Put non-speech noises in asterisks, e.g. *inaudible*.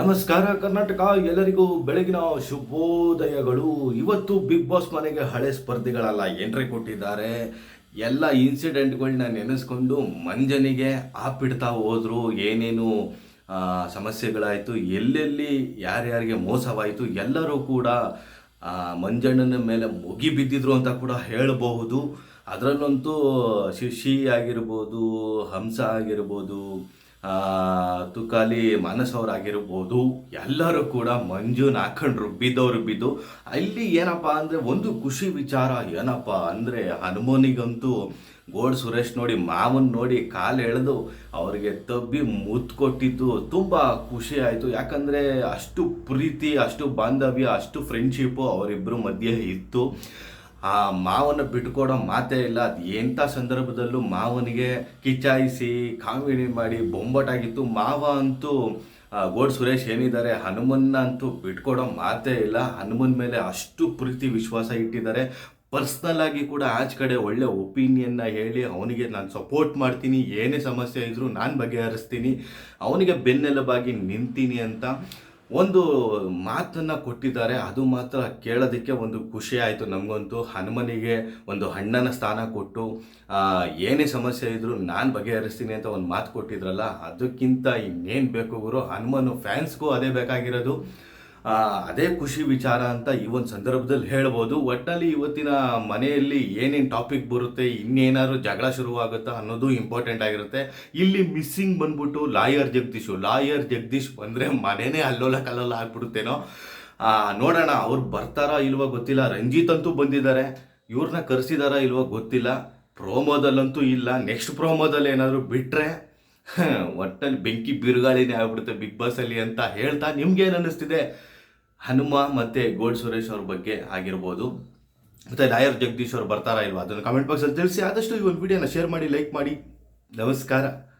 ನಮಸ್ಕಾರ ಕರ್ನಾಟಕ, ಎಲ್ಲರಿಗೂ ಬೆಳಗಿನ ಶುಭೋದಯಗಳು. ಇವತ್ತು ಬಿಗ್ ಬಾಸ್ ಮನೆಗೆ ಹಳೆ ಸ್ಪರ್ಧಿಗಳೆಲ್ಲ ಎಂಟ್ರಿ ಕೊಟ್ಟಿದ್ದಾರೆ? ಎಲ್ಲ ಇನ್ಸಿಡೆಂಟ್ಗಳನ್ನ ನೆನೆಸ್ಕೊಂಡು ಮಂಜನಿಗೆ ಆಪಿಡ್ತಾ ಹೋದ್ರು. ಏನೇನು ಸಮಸ್ಯೆಗಳಾಯಿತು, ಎಲ್ಲೆಲ್ಲಿ ಯಾರ್ಯಾರಿಗೆ ಮೋಸವಾಯಿತು, ಎಲ್ಲರೂ ಕೂಡ ಮಂಜಣ್ಣನ ಮೇಲೆ ಮುಗಿ ಬಿದ್ದಿದ್ರು ಅಂತ ಕೂಡ ಹೇಳಬಹುದು. ಅದರಲ್ಲಂತೂ ಶಿಶಿ ಆಗಿರ್ಬೋದು, ಹಂಸ ಆಗಿರ್ಬೋದು ತುಕಾಲಿ ಮಾನಸ್ ಅವ್ರಾಗಿರ್ಬೋದು ಎಲ್ಲರೂ ಕೂಡ ಮಂಜುನ ಹಾಕೊಂಡು ರುಬ್ಬಿದ್ದವ್ರು ಬಿದ್ದು, ಅಲ್ಲಿ ಏನಪ್ಪ ಅಂದರೆ ಒಂದು ಖುಷಿ ವಿಚಾರ ಏನಪ್ಪ ಅಂದರೆ ಹನುಮನಿಗಂತೂ ಗೋಡ್ ಸುರೇಶ್ ನೋಡಿ, ಮಾವನ್ ನೋಡಿ ಕಾಲು ಎಳೆದು ಅವರಿಗೆ ತಬ್ಬಿ ಮುತ್ತು ಕೊಟ್ಟಿದ್ದು ತುಂಬ ಖುಷಿ ಆಯಿತು. ಯಾಕಂದರೆ ಅಷ್ಟು ಪ್ರೀತಿ, ಅಷ್ಟು ಬಾಂಧವ್ಯ, ಅಷ್ಟು ಫ್ರೆಂಡ್ಶಿಪ್ಪು ಅವರಿಬ್ಬರ ಮಧ್ಯೆ ಇತ್ತು. ಆ ಮಾವನ ಬಿಟ್ಕೊಡೋ ಮಾತೇ ಇಲ್ಲ. ಅದು ಎಂಥ ಸಂದರ್ಭದಲ್ಲೂ ಮಾವನಿಗೆ ಕಿಚಾಯಿಸಿ ಕಾಮಿಡಿ ಮಾಡಿ ಬೊಂಬಟಾಗಿತ್ತು. ಮಾವ ಅಂತೂ ಗೋಡ್ ಸುರೇಶ್ ಏನಿದ್ದಾರೆ, ಹನುಮನ್ನ ಅಂತೂ ಬಿಟ್ಕೊಡೋ ಮಾತೇ ಇಲ್ಲ. ಹನುಮನ್ ಮೇಲೆ ಅಷ್ಟು ಪ್ರೀತಿ, ವಿಶ್ವಾಸ ಇಟ್ಟಿದ್ದಾರೆ. ಪರ್ಸ್ನಲ್ ಆಗಿ ಕೂಡ ಆಚೆ ಕಡೆ ಒಳ್ಳೆ ಒಪಿನಿಯನ್ನ ಹೇಳಿ ಅವನಿಗೆ ನಾನು ಸಪೋರ್ಟ್ ಮಾಡ್ತೀನಿ. ಏನೇ ಸಮಸ್ಯೆ ಇದ್ರೂ ನಾನು ಬಗೆಹರಿಸ್ತೀನಿ. ಅವನಿಗೆ ಬೆನ್ನೆಲುಬಾಗಿ ನಿಂತೀನಿ ಅಂತ. ಒಂದು ಮಾತನ್ನ ಕೊಟ್ಟಿದ್ದಾರೆ, ಅದು ಮಾತ್ರ ಕೇಳೋದಕ್ಕೆ ಒಂದು ಖುಷಿ ಆಯಿತು ನಮಗಂತೂ. ಹನುಮನಿಗೆ ಒಂದು ಹಣ್ಣನ ಸ್ಥಾನ ಕೊಟ್ಟು ಏನೇ ಸಮಸ್ಯೆ ಇದ್ದರೂ ನಾನು ಬಗೆಹರಿಸ್ತೀನಿ ಅಂತ ಒಂದು ಮಾತು ಕೊಟ್ಟಿದ್ರಲ್ಲ, ಅದಕ್ಕಿಂತ ಇನ್ನೇನು ಬೇಕು ಗುರು? ಹನುಮನು ಫ್ಯಾನ್ಸ್ಗೂ ಅದೇ ಬೇಕಾಗಿರೋದು. ಅದೇ ಖುಷಿ ವಿಚಾರ ಅಂತ ಈ ಒಂದು ಸಂದರ್ಭದಲ್ಲಿ ಹೇಳ್ಬೋದು. ಒಟ್ಟಿನಲ್ಲಿ ಇವತ್ತಿನ ಮನೆಯಲ್ಲಿ ಏನೇನು ಟಾಪಿಕ್ ಬರುತ್ತೆ, ಇನ್ನೇನಾದ್ರು ಜಗಳ ಶುರುವಾಗುತ್ತಾ ಅನ್ನೋದು ಇಂಪಾರ್ಟೆಂಟ್ ಆಗಿರುತ್ತೆ. ಇಲ್ಲಿ ಮಿಸ್ಸಿಂಗ್ ಬಂದ್ಬಿಟ್ಟು ಲಾಯರ್ ಜಗದೀಶು ಲಾಯರ್ ಜಗದೀಶ್ ಬಂದರೆ ಮನೆನೇ ಅಲ್ಲೋಲ ಕಲ್ಲೋಲ ಆಗ್ಬಿಡುತ್ತೇನೋ? ನೋಡೋಣ, ಅವ್ರು ಬರ್ತಾರಾ ಇಲ್ವೋ ಗೊತ್ತಿಲ್ಲ. ರಂಜಿತ್ ಅಂತೂ ಬಂದಿದ್ದಾರೆ. ಇವ್ರನ್ನ ಕರೆಸಿದಾರಾ ಇಲ್ವೋ ಗೊತ್ತಿಲ್ಲ. ಪ್ರೋಮೋದಲ್ಲಂತೂ ಇಲ್ಲ. ನೆಕ್ಸ್ಟ್ ಪ್ರೋಮೋದಲ್ಲಿ ಏನಾದರೂ ಬಿಟ್ಟರೆ *laughs* ಒಟ್ಟಲ್ಲಿ ಬೆಂಕಿ ಬಿರುಗಾಳಿನೇ ಆಗ್ಬಿಡುತ್ತೆ ಬಿಗ್ ಬಾಸಲ್ಲಿ ಅಂತ ಹೇಳ್ತಾ ನಿಮ್ಗೇನು ಅನ್ನಿಸ್ತಿದೆ? ಹನುಮ ಮತ್ತೆ ಗೋಲ್ಡ್ ಸುರೇಶ್ ಅವ್ರ ಬಗ್ಗೆ ಆಗಿರ್ಬೋದು. ಮತ್ತು ಲಾಯರ್ ಜಗದೀಶ್ ಅವ್ರು ಬರ್ತಾರಾ ಇಲ್ವಾ? ಅದನ್ನು ಕಮೆಂಟ್ ಬಾಕ್ಸಲ್ಲಿ ತಿಳಿಸಿ ಆದಷ್ಟು ಈ ಒಂದು ವಿಡಿಯೋನ ಶೇರ್ ಮಾಡಿ ಲೈಕ್ ಮಾಡಿ. ನಮಸ್ಕಾರ.